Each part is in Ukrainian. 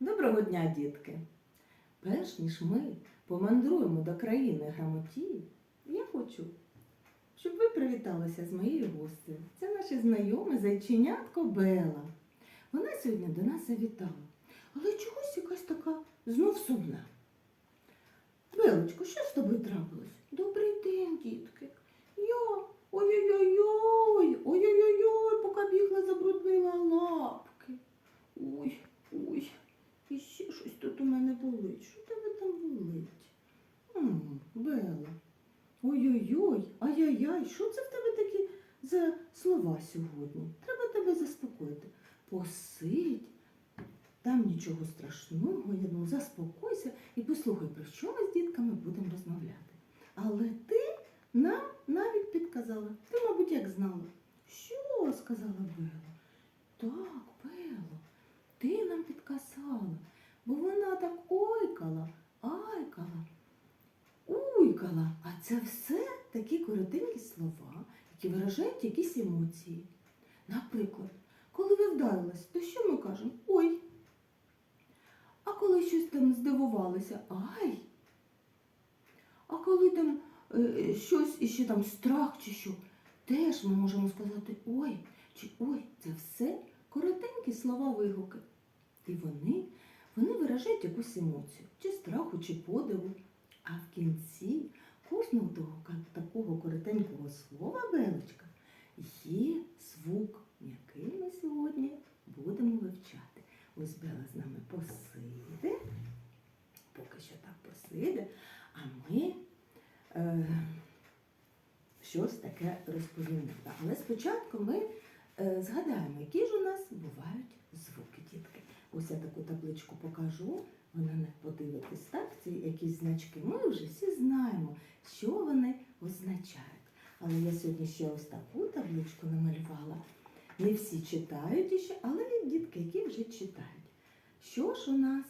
Доброго дня, дітки! Перш ніж ми помандруємо до країни грамотії, я хочу, щоб ви привіталися з моєю гостею. Це наше знайоме зайченятко Бела. Вона сьогодні до нас завітала, але чогось якась така знов сумна. Белочко, що з тобою трапилось? Добрий день, дітки. Я ой-ой-ой, поки бігла, забруднила лапки. Ой, ой, і ще щось тут у мене болить. Що в тебе там болить? М, Бела. Ой-ой-ой, ай-яй-яй, що це в тебе такі за слова сьогодні? Треба тебе заспокоїти. Посидь, там нічого страшного, я думаю, заспокойся і послухай, про що ми з дітками будемо розмовляти. Але ти нам навіть підказала. Ти, мабуть, як знала. Що? сказала Бела. Так, Бело, ти нам підказала, бо вона так ойкала, айкала, уйкала. А це все такі коротенькі слова, які якісь емоції. Наприклад, коли ви вдарились, то що ми кажемо? Ой. А коли щось там здивувалися, ай. А коли там е, щось іще там страх чи що, теж ми можемо сказати ой чи ой, це все коротенькі слова вигуки. І вони, вони виражають якусь емоцію, чи страху, чи подиву. А в кінці кожного такого коротенького слова белочка є звук, який ми сьогодні будемо вивчати. Ось Бела з нами посиде, поки що так а ми е, щось таке розповімо. Але спочатку ми е, згадаємо, які ж у нас бувають звуки, дітки. Ось я таку табличку покажу. Ви на них подивитесь, так? Ці якісь значки. Ми вже всі знаємо, що вони означають. Але я сьогодні ще ось таку табличку намалювала. Не всі читають іще, але є дітки, які вже читають. Що ж у нас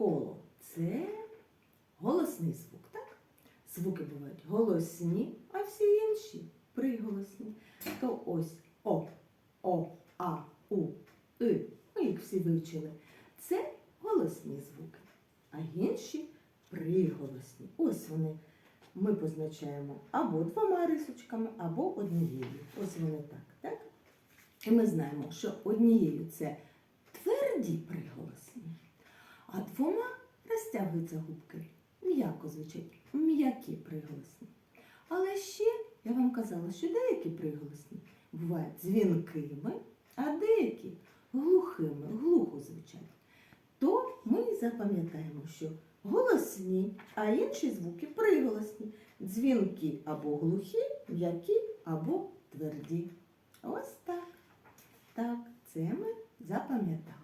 коло? Це голосний звук, так? Звуки бувають голосні, а всі інші приголосні. То ось О, О, А, У, И. Ми їх всі вивчили. Це голосні звуки, а інші приголосні. Ось вони. Ми позначаємо або двома рисочками, або однією. Ось вони так, так? І ми знаємо, що однією це тверді приголосні, а двома розтягуються губки. М'яко звучать, м'які приголосні. Але ще я вам казала, що деякі приголосні бувають дзвінкими, а деякі глухими, глухо звучать. То ми запам'ятаємо, що голосні, а інші звуки приголосні. Дзвінки або глухі, м'які або тверді. Ось так. Так, це ми запам'ятали.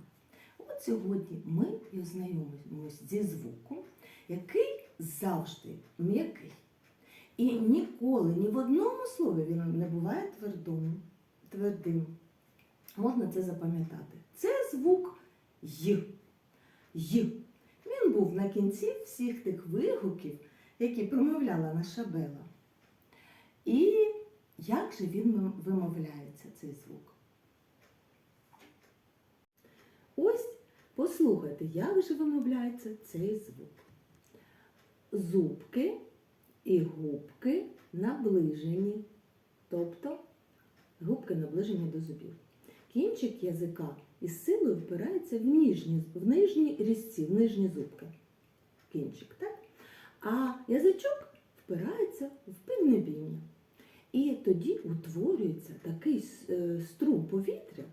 От сьогодні ми і ознайомимося зі звуком, який завжди м'який. І ніколи, ні в одному слові він не буває твердим. твердим. Можна це запам'ятати. Це звук Й. Й. Він був на кінці всіх тих вигуків, які промовляла наша Бела. І як же він вимовляється, цей звук? Ось послухайте, як же вимовляється цей звук. Зубки і губки наближені, тобто губки наближені до зубів. Кінчик язика із силою впирається в нижні, в нижні різці, в нижні зубки. Кінчик, так? А язичок впирається в піднебіння. І тоді утворюється такий е, струм повітря,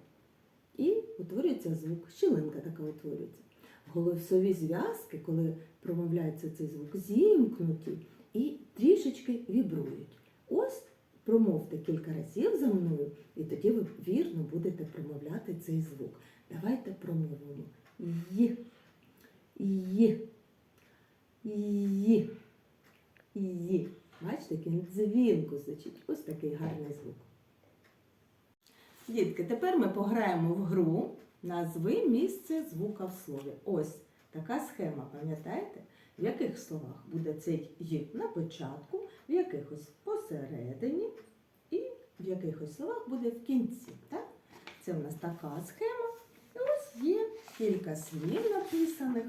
і утворюється звук. Щілинка така утворюється. Голосові зв'язки, коли промовляється цей звук, зімкнуті і трішечки вібрують. Ось промовте кілька разів за мною, і тоді ви вірно будете промовляти цей звук. Давайте промовимо. Й. Й. Й. Й. Бачите, він дзвінко звучить. Ось такий гарний звук. Дітки, тепер ми пограємо в гру назви місце звука в слові. Ось така схема, пам'ятаєте? В яких словах буде цей «й» на початку, в якихось посередині і в якихось словах буде в кінці. Так? Це в нас така схема. І ось є кілька слів написаних.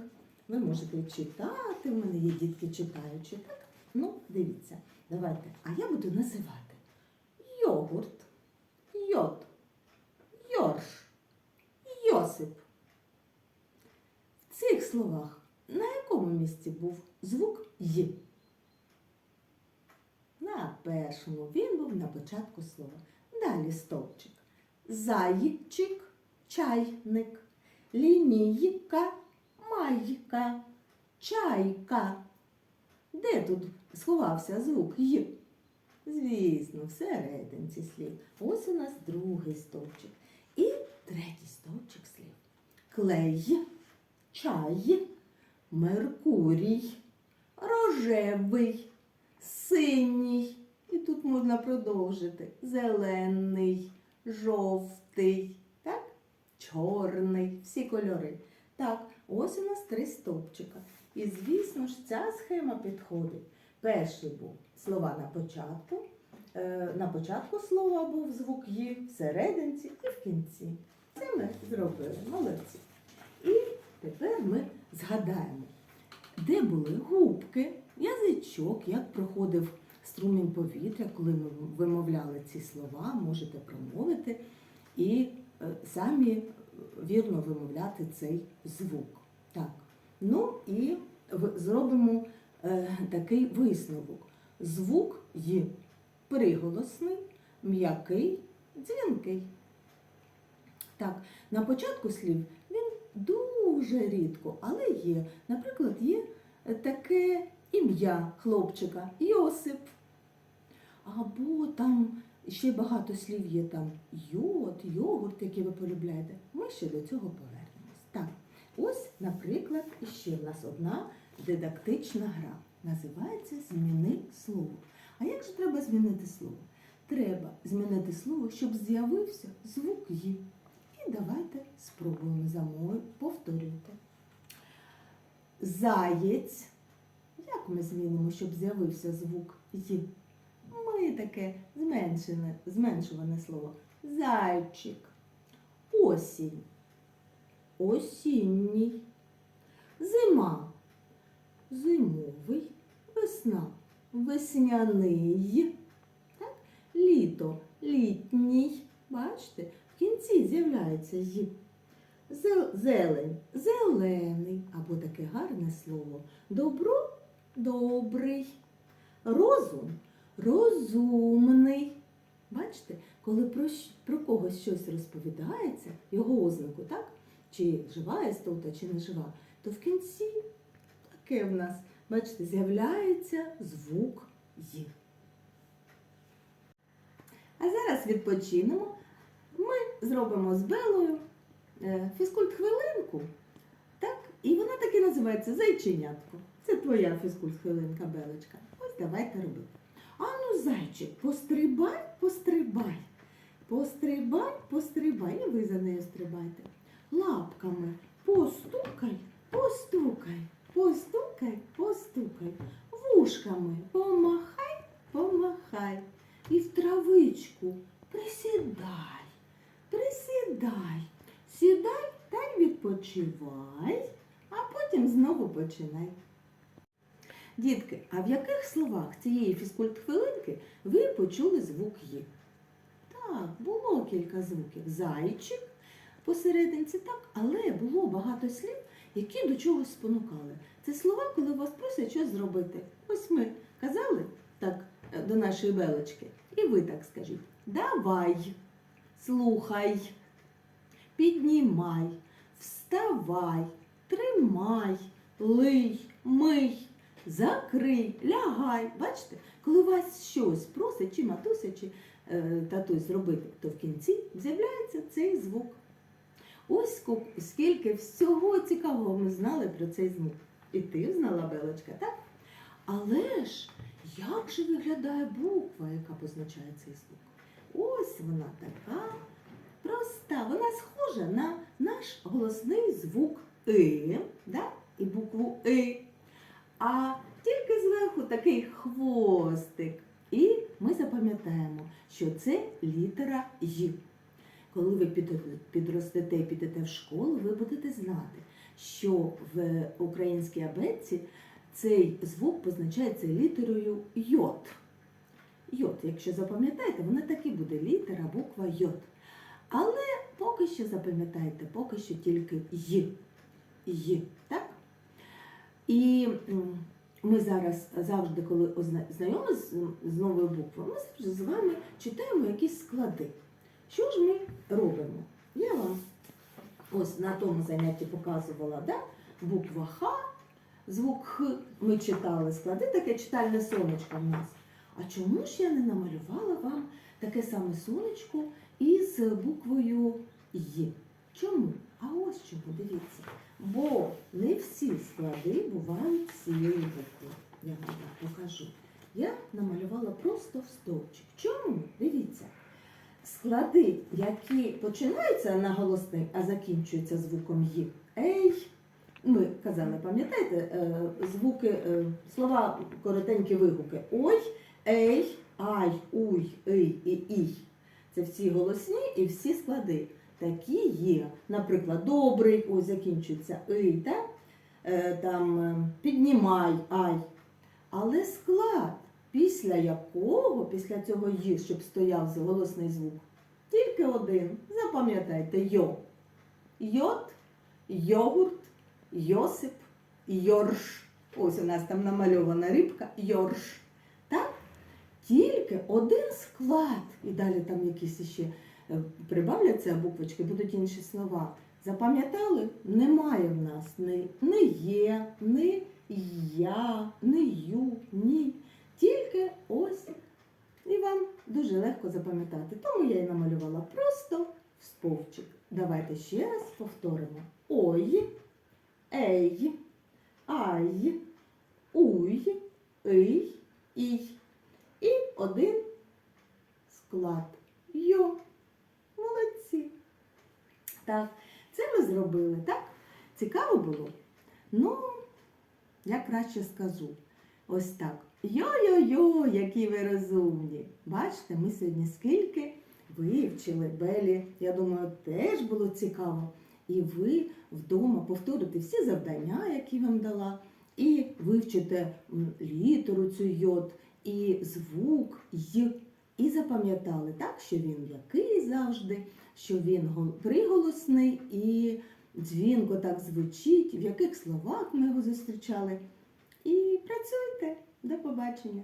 Ви можете читати, в мене є дітки читаючі, так? Ну, дивіться, давайте. А я буду називати йогурт, йод, йорш, Йосип. В цих словах на якому місці був звук Й? На першому він був на початку слова. Далі стовпчик. Зайчик, чайник, лінійка, майка, чайка. Де тут сховався звук Й? Звісно, всерединці слів. Ось у нас другий стовпчик. Третій стовпчик слів. Клей, чай, Меркурій, рожевий, синій. І тут можна продовжити. Зелений, жовтий, так? чорний, всі кольори. Так, ось у нас три стовпчика. І, звісно ж, ця схема підходить. Перший був слова на початку. Е, На початку слова був звук «ї», всерединці і в кінці. Це ми зробили. Молодці. І тепер ми згадаємо, де були губки, язичок, як проходив струмінь повітря, коли ми вимовляли ці слова, можете промовити і е, самі вірно вимовляти цей звук. Так. Ну і зробимо е, такий висновок. Звук «й» приголосний, м'який, дзвінкий. Так, на початку слів він дуже рідко, але є. Наприклад, є таке ім'я хлопчика Йосип. Або там ще багато слів є там йод, йогурт, які ви полюбляєте. Ми ще до цього повернемось. Так, ось, наприклад, ще в нас одна дидактична гра. Називається Зміни слово. А як же треба змінити слово? Треба змінити слово, щоб з'явився звук «й». І давайте спробуємо за мною повторювати. Заєць. Як ми змінимо, щоб з'явився звук «й»? Ми таке зменшене, зменшуване слово. Зайчик. Осінь. Осінній. Зима. Зимовий. Весна. Весняний. Так? Літо. Літній. Бачите, в кінці з'являється «й». Зелень. Зелений. Або таке гарне слово. Добро. Добрий. Розум розумний. Бачите, коли про, про когось щось розповідається, його ознаку, так? Чи жива істота, чи не жива, то в кінці таке в нас, бачите, з'являється звук «й». А зараз відпочинемо. Ми зробимо з Белою е, фізкульт-хвилинку. Так? І вона так і називається Зайченятко. Це твоя фізкульт-хвилинка, Белочка. Ось давайте робити. Ану, зайчик, пострибай, пострибай. Пострибай, пострибай. І ви за нею стрибайте. Лапками постукай, постукай, постукай, постукай. Вушками помахай, помахай. І в травичку присідай, присідай, сідай та й відпочивай, а потім знову починай. Дітки, а в яких словах цієї фізкульт-хвилинки ви почули звук «ї»? Так, було кілька звуків. Зайчик посерединці, так, але було багато слів, які до чогось спонукали. Це слова, коли вас просять щось зробити. Ось ми казали так е, до нашої белочки. І ви так скажіть: давай, слухай, піднімай, вставай, тримай, лий, мий. Закрий, лягай. Бачите, коли вас щось просить, чи матуся, чи е, татусь зробити, то в кінці з'являється цей звук. Ось скільки всього цікавого ми знали про цей звук. І ти знала, Белочка, так? Але ж як же виглядає буква, яка позначає цей звук? Ось вона така проста. Вона схожа на наш голосний звук И, да? і букву И. А тільки зверху такий хвостик. І ми запам'ятаємо, що це літера Й. коли ви підростете і підете в школу, ви будете знати, що в українській абетці цей звук позначається літерою йод. Йод, якщо запам'ятаєте, вона так і буде літера, буква йод. Але поки що запам'ятайте, поки що тільки й. Й, так? І ми зараз завжди, коли знайомі з, новою буквою, ми з вами читаємо якісь склади. Що ж ми робимо? Я вам ось на тому занятті показувала, да? буква Х, звук Х. Ми читали склади, таке читальне сонечко в нас. А чому ж я не намалювала вам таке саме сонечко із буквою Й? Чому? А ось чому, дивіться. Бо не всі склади бувають цієї букви. Я вам покажу. Я намалювала просто в стовпчик. Чому? Дивіться. Склади, які починаються на голосний, а закінчуються звуком Й. Ей. Ми казали, пам'ятаєте, е, звуки, е, слова коротенькі вигуки. Ой, ей, ай, уй, ий і ій. Це всі голосні і всі склади. Такі є. Наприклад, добрий, ось закінчується ий, так? Е, там піднімай, ай. Але склад, після якого, після цього «ї», щоб стояв голосний звук, тільки один. Запам'ятайте йо. Йод, йогурт, йосип, йорш. Ось у нас там намальована рибка йорш. Так? Тільки один склад. І далі там якісь ще е, прибавляться буквочки, будуть інші слова. Запам'ятали? Немає в нас ни, ни є, ни я, ни ю, ні. Тільки ось. І вам дуже легко запам'ятати. Тому я і намалювала просто в сповчик. Давайте ще раз повторимо. Ой, ей, ай, уй, ий, ій. І один склад. Йо. Молодці. Так, це ми зробили, так? Цікаво було? Ну, я краще скажу. Ось так. Йо-йо-йо, які ви розумні. Бачите, ми сьогодні скільки вивчили Белі. Я думаю, теж було цікаво. І ви вдома повторите всі завдання, які вам дала, і вивчите літеру цю йод, і звук й. І запам'ятали так, що він який завжди, що він приголосний і дзвінко так звучить, в яких словах ми його зустрічали. Працюйте. До побачення.